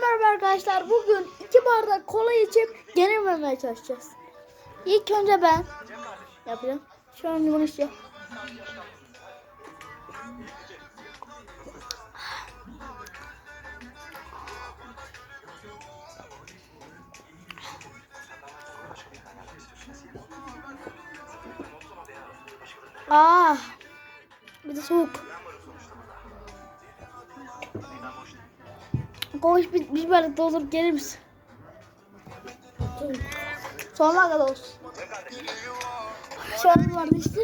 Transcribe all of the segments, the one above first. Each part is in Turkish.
merhaba arkadaşlar. Bugün iki bardak kola içip yenilmemeye çalışacağız. İlk önce ben yapacağım. Şu an bunu istiyor. Aa, bir de soğuk. Koş bir, bir bardak doldurup gelir misin? Sonuna kadar olsun. Şu an vardı işte.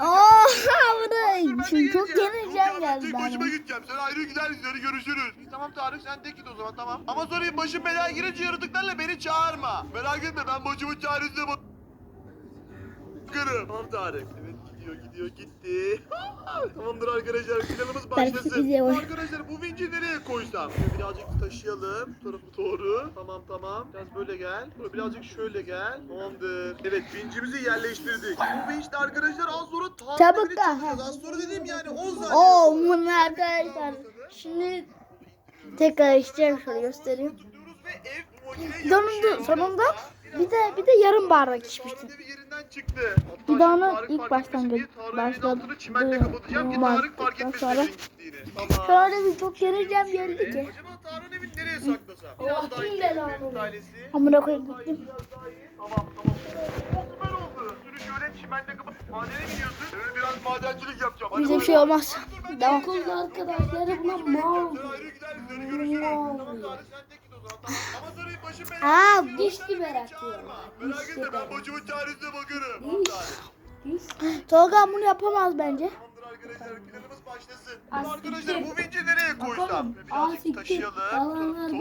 Aa, bu da şimdi çok yeneceğim geldi Tek başıma bana. gideceğim. Sen ayrı gideriz yarı görüşürüz. Tamam Tarık sen tek git o zaman tamam. Ama sonra başım belaya girince yaratıklarla beni çağırma. Merak etme ben başımın çaresine bak- bakarım. Tamam Tarık. Evet gidiyor gidiyor gitti. Tamamdır arkadaşlar planımız başlasın. Arkadaşlar bu vinci nereye koysam? Şöyle birazcık taşıyalım. Bu tarafı doğru. Tamam tamam. Biraz böyle gel. Birazcık şöyle gel. Tamamdır. Evet vincimizi yerleştirdik. Bu vinç de arkadaşlar az sonra tam Çabuk devre da. çıkacağız. Az sonra dediğim yani 10 saniye. Oo bunu arkadaşlar. Şimdi tekrar içeceğim şöyle göstereyim. Sonunda, sonunda bir de bir de yarım bardak içmiştim. Bir daha onu ilk başladım. altını çimenle kapatacağım ki Tarık fark etmesin sonra-. Şöyle bir çok yeneceğim geldi ki. Acaba Tarık'ın evini nereye saklasam? Biraz daha iyi ailesi. Amına koyayım gittim. Tamam tamam. Oo, Süper oldu. Sürü şöyle çimenle kapat. Madene mi gidiyorsun? Evet biraz madencilik yapacağım. Hadi Bize bir şey olmaz. Dur, ben Devam. de Kız gideceğim. arkadaşları buna Başıma mal. Mal. Aa, gidiyor. diş Sen gibi beni merak. Merak etme ben gibi. başımın çaresine bakarım. Tolga bunu yapamaz bence. Arkadaşlar Bu vinci nereye koysam? Birazcık taşıyalım. Alanlar.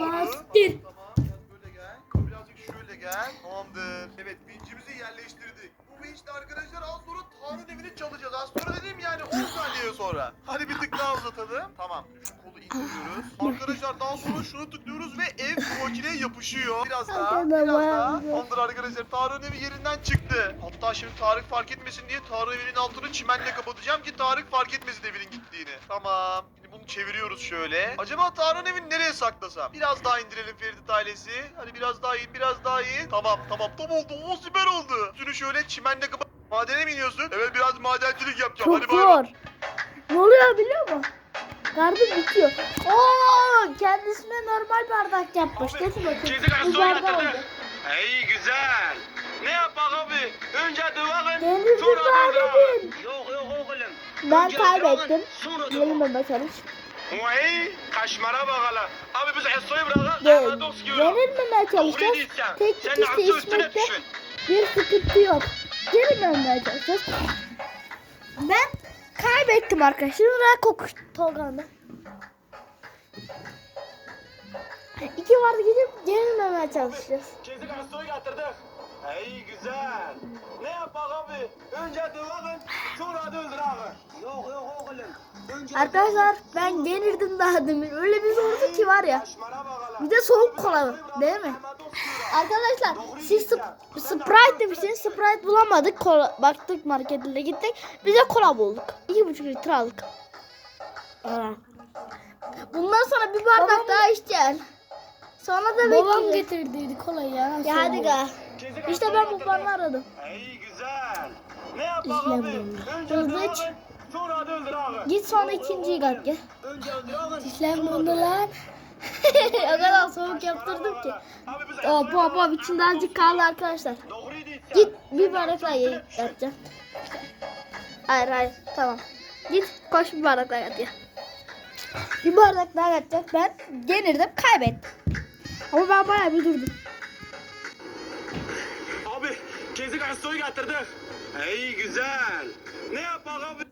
Birazcık şöyle gel. Tamamdır. Evet vincimizi yerleştirdik. Bu vinçle arkadaşlar az sonra Tanrı'nın evini çalacağız. Az sonra dediğim yani 10 saniye sonra. Hadi bir tık daha uzatalım. Tamam. Şu kolu indiriyoruz. Arkadaşlar daha sonra şunu tıklıyoruz ve ev bu makineye yapışıyor. Biraz daha. Biraz daha. Tamamdır arkadaşlar. Tarık'ın evi yerinden çıktı. Hatta şimdi Tarık fark etmesin diye Tarık evinin altını çimenle kapatacağım ki Tarık fark etmesin evinin gittiğini. Tamam. Bunu çeviriyoruz şöyle. Acaba Tarık'ın evini nereye saklasam? Biraz daha indirelim Ferit ailesi. Hadi biraz daha in, biraz daha in. Tamam, tamam. Tam oldu. O süper oldu. Şunu şöyle çimenle kapat. Madene mi iniyorsun? Evet biraz madencilik yapacağım. Çok Hadi bay bay. zor. Ne oluyor biliyor musun? Gardı bitiyor. Oo, kendisine normal bardak yapmış. Abi, Getir bakayım. Oldu. İyi güzel. Ne yapak abi? Önce sonra Zahidin. duvakın. Yok yok oğlum. Ben kaybettim. Yenilmeme çalış. Vay kaşmara bakalım. Abi biz Eso'yu bırakalım. Ye- Ahmet Dost yiyorum. Yenilmemeye çalışacağız. Tek üstüne içmekte bir sıkıntı yok. Yenilmemeye çalışacağız. Ben kaybettim arkadaşlar. Ve kokuş Tolga'nda. İki vardı gidip yenilmemeye çalışacağız. Kesin Eso'yu getirdik. İyi güzel. Ne yapak abi? Önce duvakın sonra da öldür abi. Yok yok oğlum. Önce Arkadaşlar ben yenirdim daha demin. Öyle bir zordu ki var ya. Bir de soğuk kola değil mi? Arkadaşlar siz sp- Sprite demiştiniz. Sprite bulamadık. Kola, baktık marketlere gittik. Bize kola bulduk. İki buçuk litre aldık. Aa. Bundan sonra bir bardak daha içeceğiz. Sonra da Babam getirdiydi kolayı ya. Ya hadi ga. İşte ben bu barını aradım. İyi güzel. Ne yapak İşlem abi? bunlar. Önce Hızlı duvakın, iç. sonra da öldür abi. Git sonra ikinciyi kat gel. İşlem bunlar. o kadar soğuk yaptırdım ki. Hop hop hop içinde azıcık kaldı arkadaşlar. Git bir bardak daha yapacağım. Hayır hayır tamam. Git koş bir bardak daha yat ya. Bir bardak daha yatacak ben yenirdim kaybettim. Ama ben bayağı bir durdum. Kezik Aso'yu getirdik. İyi güzel. Ne yapak abi?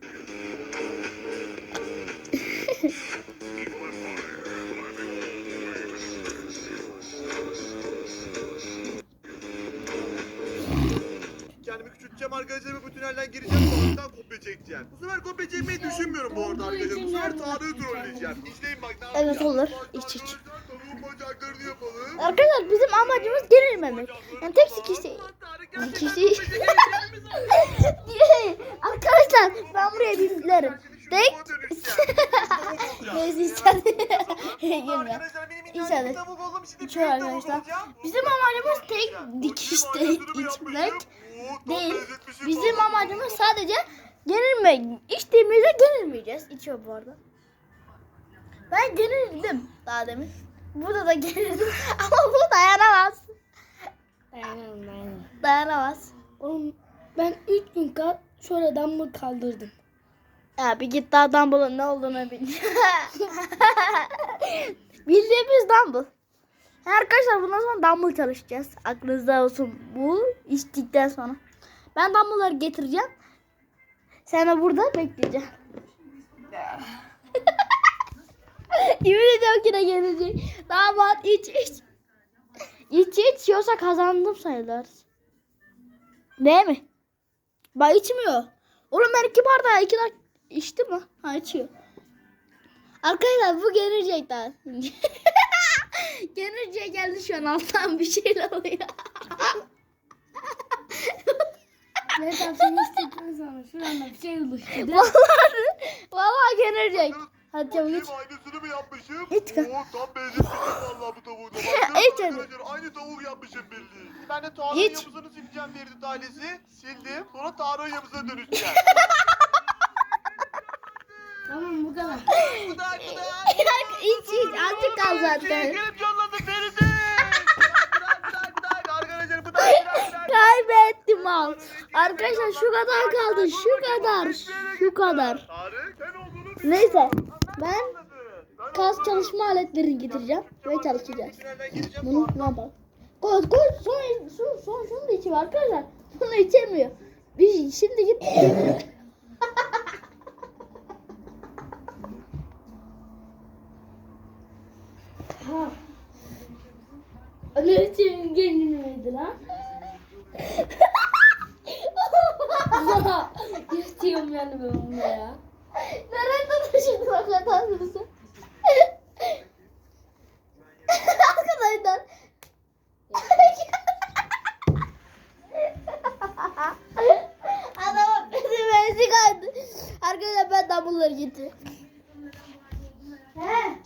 Kendimi küçülteceğim arkadaşlar ve bu tünelden gireceğim. Sonradan kopya çekeceğim. Bu sefer kopya çekmeyi düşünmüyorum bu arada arkadaşlar. Bu sefer Tarık'ı trolleyeceğim. İzleyin bak ne yapacağım. Evet, olur. İç, iç. yapalım. Arkadaşlar bizim amacımız gerilmemek. Yani tek kişi... Kişi... Arkadaşlar ben buraya biplerim. Tek... Neyse. Girme. İnşallah. İnşallah tavuk arkadaşlar. Bizim amacımız tek dikişte içmek değil. Bizim amacımız sadece gerilmek. İçtiğimizde gerilmeyeceğiz. İçiyor bu arada. Ben gerildim daha demin. Burada da gerildim. Ama bu dayanamaz. Dayanamam dayanamam. Dayanamaz. Oğlum ben 3 gün kal şöyle damla kaldırdım. Ya bir git daha Dumble'ın ne olduğunu bil. Bildiğimiz Dumble. Arkadaşlar bundan sonra Dumble çalışacağız. Aklınızda olsun bu içtikten sonra. Ben Dumble'ları getireceğim. Sen de burada bekleyeceksin. Yemin ediyorum ki de gelecek. Damat iç iç. İç iç yoksa kazandım sayılır. Değil mi? Bak içmiyor. Oğlum ben iki bardağı iki dakika içti mi? Ha içiyor. Arkadaşlar bu gelecek daha. gelecek geldi şu an alttan bir şeyler oluyor. Ne tavsiye istekten sonra şuranda bir şey oluştu. vallahi, vallahi gelecek. Hadi çabuk iç. aynısını mı yapmışım? Kan- Oo tam benzetmişim valla bu tavuğu da. Hadi. aynı tavuk yapmışım belli. Ben de Tarık'ın İç. yapısını sileceğim Ferit ailesi. Sildim. Sonra Tarık'ın yapısına dönüşeceğim. Tamam bu kadar. Gıdak gıdak. iç iç azıcık kal zaten. Gıdak gıdak gıdak. Arkadaşlar gıdak gıdak gıdak. Kaybettim al. Arkadaşlar şu kadar kaldı. Şu kadar. Şu kadar. Tarık sen olduğunu Neyse. Ben kas çalışma aletlerini getireceğim ve çalışacağız. Bunu ne yapalım? Koy koy son son son şunu da içiyor arkadaşlar. Bunu içemiyor. Bir şimdi git. Ha. Ne için gelmedi lan? İstiyorum yani ben bunu ya. Nereden taşıdın hızlı? Arkadaşlar. Adamın bezimesi kaydı. Arkadaşlar ben getir. He.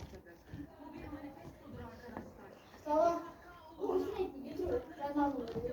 Tamam. Ben double'ları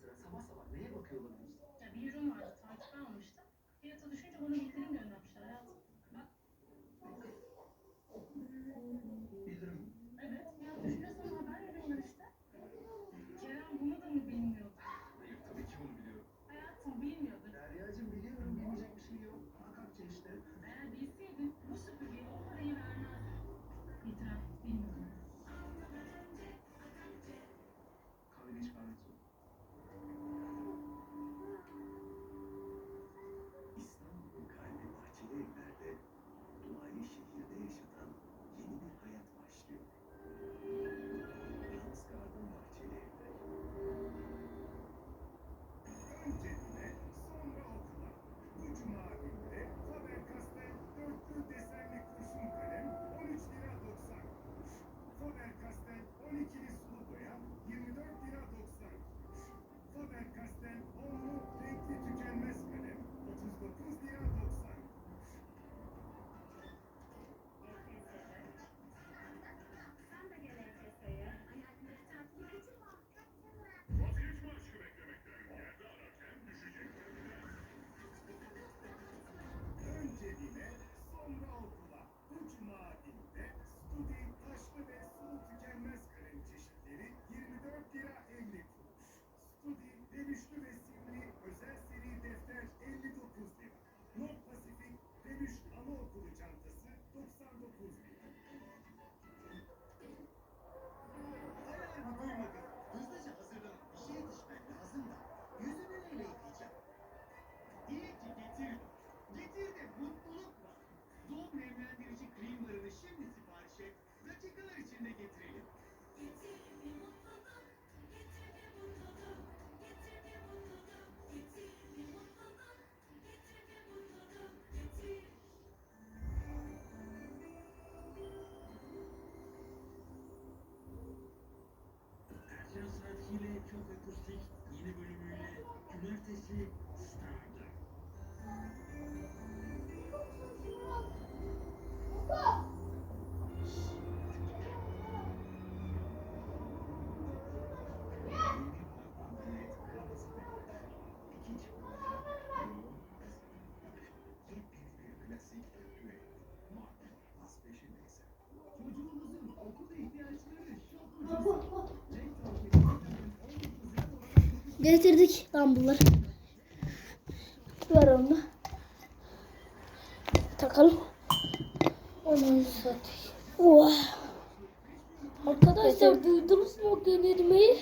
sıra sabah sabah neye bakıyor olabilirsin? Ya bir ürün vardı tartıda almıştım. Fiyatı düşünce bana bildirim göndermiş. Akustik yeni bölümüyle cumartesi. Getirdik dumbbellları. Ver onu. Takalım. Onu satayım. Oh. Arkadaşlar duydunuz mu o genelmeyi?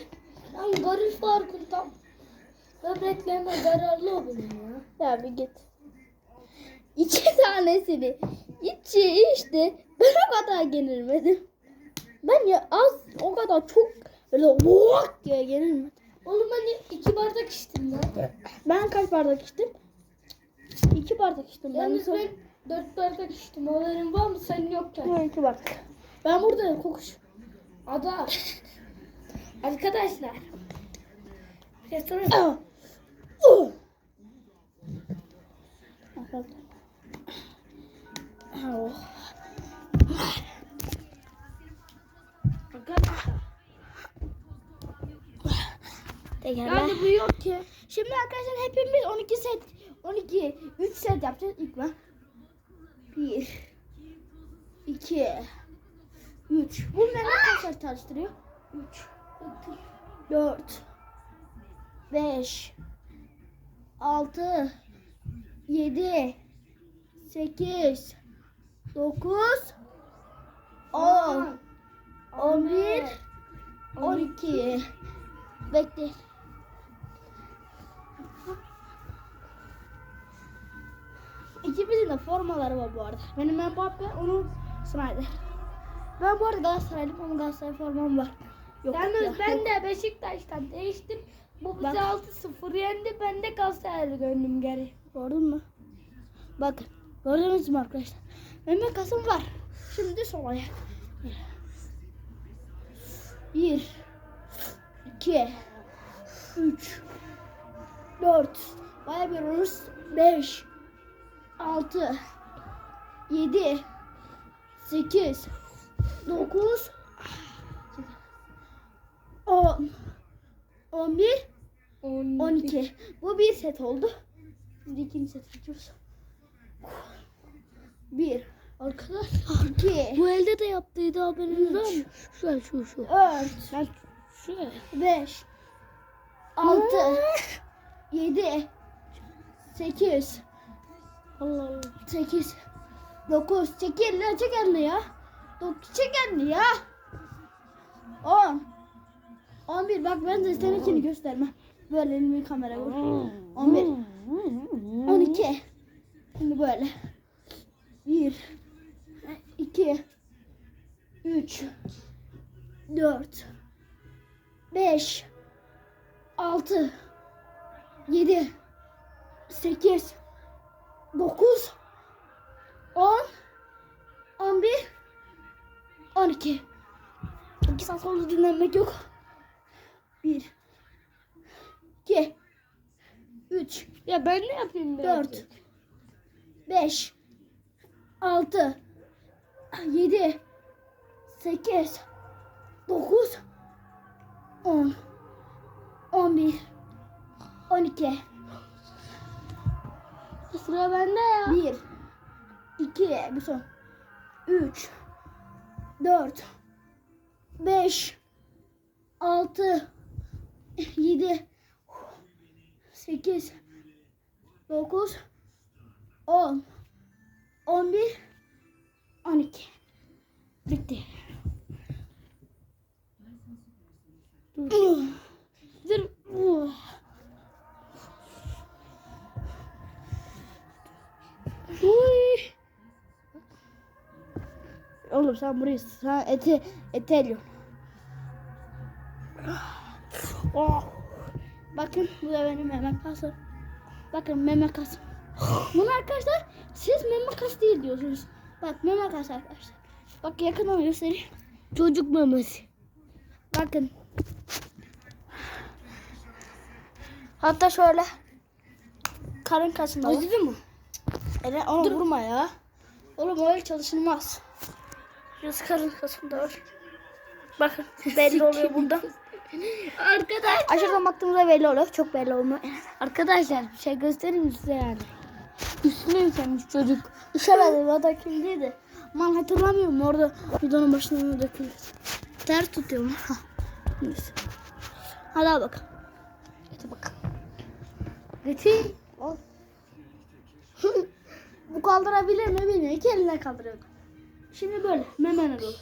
Ben garip farkındayım. Böbreklerime zararlı o benim ya. Ya bir git. İki tanesini içi işte ben o kadar genilmedim. Ben ya az o kadar çok böyle vok diye genilmedim. Oğlum ben iki bardak içtim lan. Ben kaç bardak içtim? İki bardak içtim. Ben Yalnız ben dört bardak içtim. Haberin var mı? Sen yokken. Ben iki bardak. Ben buradayım kokuş. Ada. Arkadaşlar. Restoran. Ah. Uh. Arkadaşlar. Oh. Arkadaşlar. Tekerler. Yani bu yok ki. Şimdi arkadaşlar hepimiz 12 set 12 3 set yapacağız ilk ben. 1 2 3 Bu Mehmet kaçlar çalıştırıyor? 3 4 5 6 7 8 9 10 11 12 Bekle. İkimizin de formaları var bu arada. Benim Mbappe, onun Snyder. Ben bu arada Galatasaraylıyım ama Galatasaray formam var. Yok Yalnız ya, ben de Beşiktaş'tan değiştim. Bu Bak. 6-0 yendi. Ben de Galatasaray'a döndüm geri. Gördün mü? Bakın. Gördünüz mü arkadaşlar? Benim kasım var. Şimdi sol ayak. Bir. iki, Üç. Dört. Baya bir oluruz. Beş. Altı. Yedi. Sekiz. Dokuz. On. On bir. 12. Bu bir set oldu. Şimdi ikinci set geçiyoruz. Bir. Arkadaşlar. iki, Bu elde de yaptıydı haberiniz var mı? Şu şu şu. Dört. Şu. Beş. Altı. Yedi. Sekiz. Allah Allah. Sekiz. Dokuz. Çek elini çek elini ya. Dokuz çek elini ya. On. On bir. Bak ben de seninkini göstermem. Böyle elimi. On bir. On iki. Şimdi böyle. Bir. iki, Üç. Dört. Beş. Altı. Yedi. Sekiz. Dokuz. On. On bir. On iki. İki saat sonra dinlenmek yok. Bir. iki, Üç. Ya ben ne yapayım? birazcık? Dört. Beş. Altı. Yedi. Sekiz. Dokuz. On. On bir. On iki. Sıra bende ya. Bir. iki, Bir son. Üç. Dört. Beş. Altı. Yedi. Sekiz. Dokuz. On. On bir. On iki. Bitti. Dur. Dur. Uy. Oğlum sen burayı sen ete eteliyorsun. Oh. Bakın bu da benim meme kasım. Bakın meme kasım. Bunu arkadaşlar siz meme kas değil diyorsunuz. Bak meme kas arkadaşlar. Bak yakından göstereyim. Çocuk memesi. Bakın. Hatta şöyle karın kasında. Acıdı mı? Eren onu vurma ya. Oğlum öyle çalışılmaz. Şurası karın kasında var. Bakın belli oluyor burada. Arkadaş. Aşağıdan baktığımızda belli oluyor. Çok belli olmuyor. Arkadaşlar bir şey göstereyim size yani. Üstüne yüklenmiş çocuk. İşemedi. O da kimdeydi? Man hatırlamıyorum. Orada videonun başına döküldü. Ter tutuyorum. Ha. Neyse. Hadi al bak. Getir bak. Getir. Kaldırabilir mi bilmiyorum. İki eline kaldırıyor. Şimdi böyle. Memene doğru.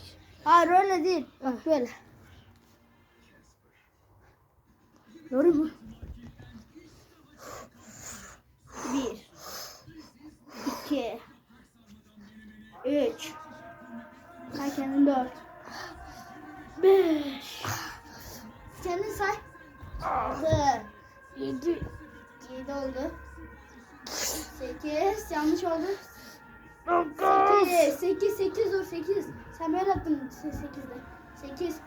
Hayır öyle değil. Bak böyle. Doğru mu? Bir. iki, Üç. Say kendin dört. Beş. Kendin say. Altı. Yedi. Yedi oldu. Yes yanlış oldu. 8 8 8 dur 8. Sen böyle attın 8'de. 8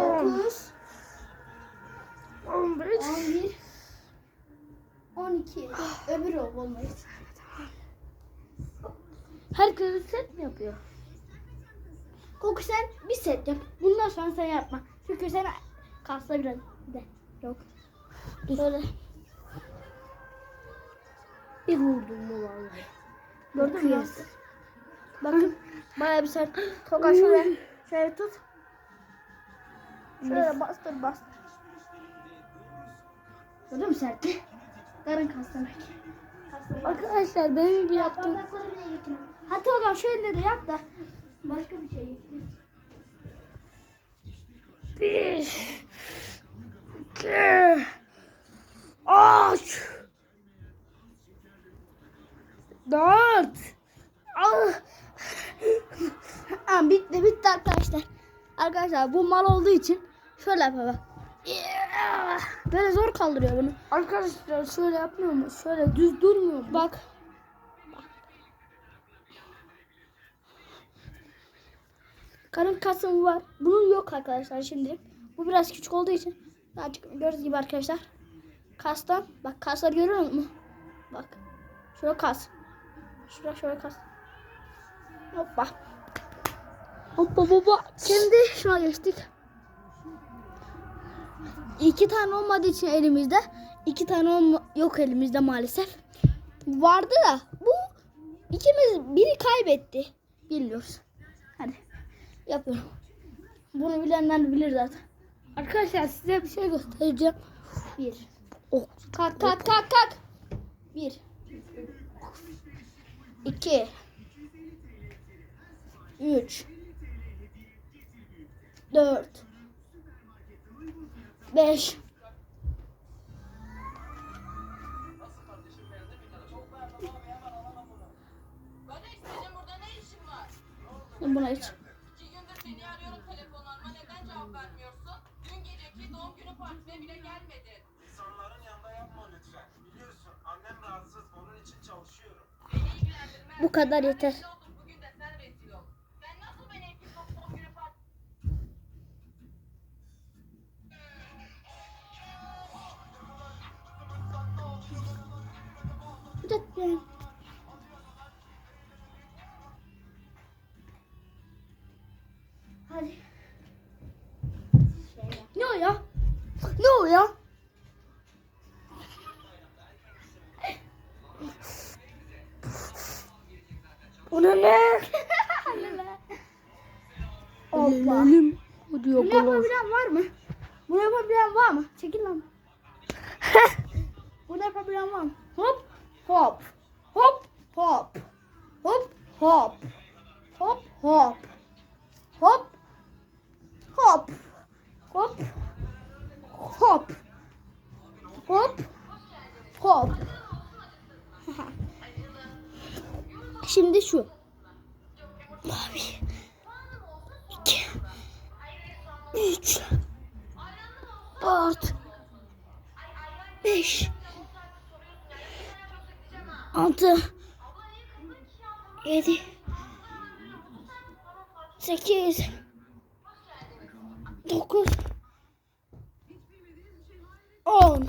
9 11 11 12 öbür ol olmayı. Herkes set mi yapıyor? Koku sen bir set yap. Bundan sonra sen yapma. Çünkü sen kasların de yok. Dur. Böyle. Bir vurdum mu vallahi. Gördün mü? Bakın. Bayağı bir sert. Toka şöyle. Şöyle tut. Şöyle bastır bastır. Gördün mü sertti? Karın kasları. Arkadaşlar benim bir yaptığım... Hatta hocam şöyle de yap da başka bir şey. Bir, iki, üç, dört, ah. Bitti bitti arkadaşlar. Arkadaşlar bu mal olduğu için şöyle yapalım. Böyle zor kaldırıyor bunu. Arkadaşlar şöyle yapmıyor mu? Şöyle düz durmuyor mu? Bak. Karın kasım var. Bunun yok arkadaşlar şimdi. Bu biraz küçük olduğu için. Azıcık gördüğünüz gibi arkadaşlar. Kastan. Bak kaslar görüyor musun? Bak. Şurada kas. Şurada şöyle kas. Hoppa. Hoppa baba. Şimdi şuna geçtik. İki tane olmadığı için elimizde. iki tane olma- yok elimizde maalesef. Vardı da bu ikimiz biri kaybetti. Bilmiyoruz. Hadi yapıyorum. Bunu bilenler bilir zaten. Arkadaşlar size bir şey göstereceğim. Bir. Oh. Kalk kalk kalk kalk. Bir. İki. Üç. Dört. Beş. Bana istediğin burada ne işin var? Buna hiç. İki gündür seni arıyorum telefonlarıma neden cevap vermiyorsun? Dün geceki doğum günü partisine bile gelmedin. İnsanların yanında yapma lütfen. Biliyorsun annem rahatsız onun için çalışıyorum. Bu kadar yeter. Hadi. Ne o ya? Ne o ya? Ne? Hoppa. Elim. O diyor Bunu yapabilen var mı? Bunu yapabilen var mı? Çekil lan. Bunu yapabilen var mı? Hop hop hop hop hop hop hop hop 6 7 8 9 10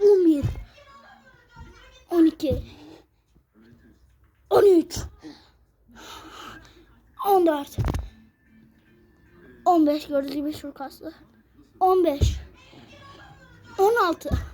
11 12 13 14 15 gördüğünüz gibi şu kaslı. 15 16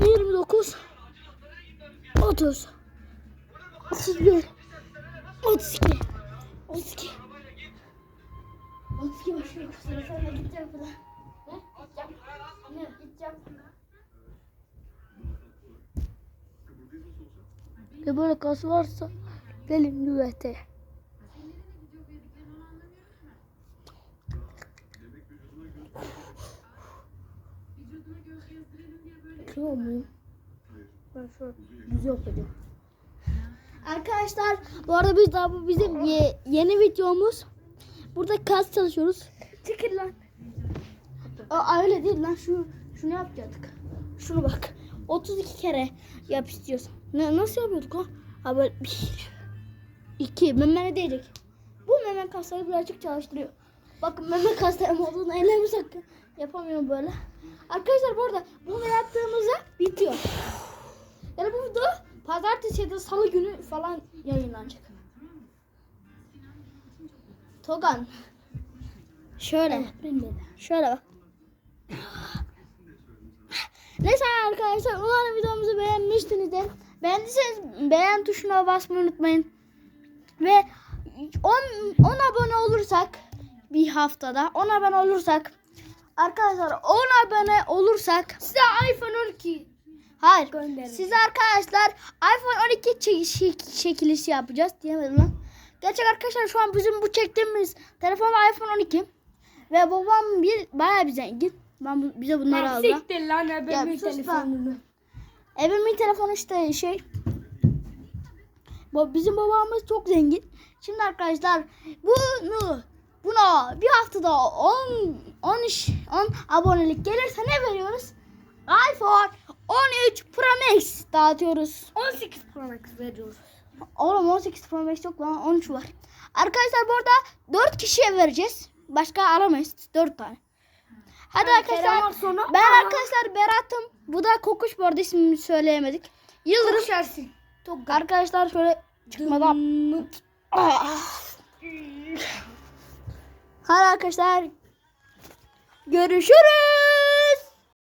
29 30 31 32 32 32 başlıyor. Sıra sende gideceğim falan. Ne? Gideceğim. Ne? Gideceğim. Ve böyle kas varsa gelin nüvete. Kıyor muyum? Ben şöyle düz yapacağım. Arkadaşlar bu arada biz daha bu bizim ye- yeni videomuz. Burada kas çalışıyoruz. Çekil lan. Aa, öyle değil lan şu şunu yapacaktık. Şunu bak. 32 kere yap istiyorsan. Ne, nasıl yapıyorduk o? Ha böyle bir, iki. Meme ne diyecek? Bu meme kasları birazcık çalıştırıyor. Bakın meme kaslarım olduğunu ellerimi sakın. Yapamıyorum böyle. Arkadaşlar bu arada bunu yaptığımızda bitiyor. Yani bu video pazartesi ya da salı günü falan yayınlanacak. Togan. Şöyle. Şöyle bak. Neyse arkadaşlar umarım videomuzu beğenmişsinizdir. Beğendiyseniz beğen tuşuna basmayı unutmayın. Ve 10, 10 abone olursak bir haftada 10 abone olursak arkadaşlar 10 abone olursak size iPhone 12 Hayır. Gönderin. Size arkadaşlar iPhone 12 çek- çek- çekilişi yapacağız diyemedim lan. Gerçek arkadaşlar şu an bizim bu çektiğimiz telefon iPhone 12 ve babam bir bayağı bir zengin. Ben bize bunları aldı. Siktir lan ebemin telefonunu. Evimin telefonu işte şey. Bizim babamız çok zengin. Şimdi arkadaşlar bunu buna bir haftada 10 10 iş 10 abonelik gelirse ne veriyoruz? iPhone 13 Pro Max dağıtıyoruz. 18 Pro Max veriyoruz. Oğlum 18 Pro Max yok lan 13 var. Arkadaşlar bu arada 4 kişiye vereceğiz. Başka aramayız. 4 tane. Hadi arkadaşlar. Selamlar sonra. Ben Aha. arkadaşlar Berat'ım. Bu da Kokuş bu arada ismini söyleyemedik. Yıldırım. Düşersin. Arkadaşlar şöyle çıkmadan. Hadi arkadaşlar. Görüşürüz.